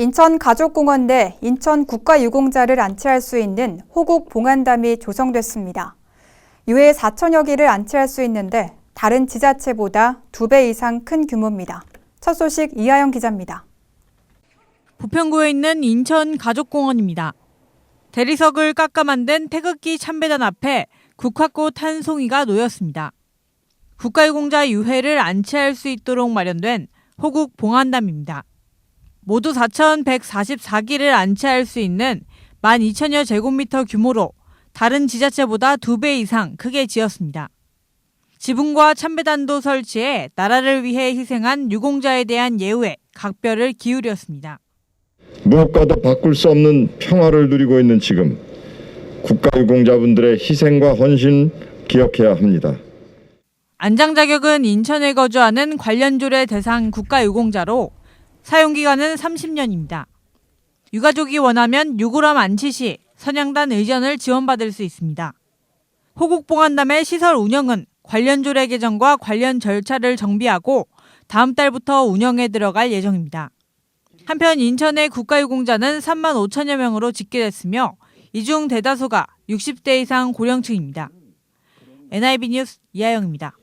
인천 가족공원 내 인천 국가유공자를 안치할 수 있는 호국 봉안담이 조성됐습니다. 유해 4천여 개를 안치할 수 있는데 다른 지자체보다 두배 이상 큰 규모입니다. 첫 소식 이하영 기자입니다. 부평구에 있는 인천 가족공원입니다. 대리석을 깎아 만든 태극기 참배단 앞에 국화꽃 한 송이가 놓였습니다. 국가유공자 유해를 안치할 수 있도록 마련된 호국 봉안담입니다. 모두 4,144기를 안치할 수 있는 12,000여 제곱미터 규모로 다른 지자체보다 두배 이상 크게 지었습니다. 지붕과 참배단도 설치해 나라를 위해 희생한 유공자에 대한 예우에 각별을 기울였습니다. 무엇과도 바꿀 수 없는 평화를 누리고 있는 지금 국가 유공자분들의 희생과 헌신 기억해야 합니다. 안장 자격은 인천에 거주하는 관련 조례 대상 국가 유공자로 사용 기간은 30년입니다. 유가족이 원하면 유골함 안치 시 선양단 의전을 지원받을 수 있습니다. 호국봉안담의 시설 운영은 관련 조례 개정과 관련 절차를 정비하고 다음 달부터 운영에 들어갈 예정입니다. 한편 인천의 국가유공자는 3만 5천여 명으로 집계됐으며 이 중 대다수가 60대 이상 고령층입니다. NIB 뉴스 이하영입니다.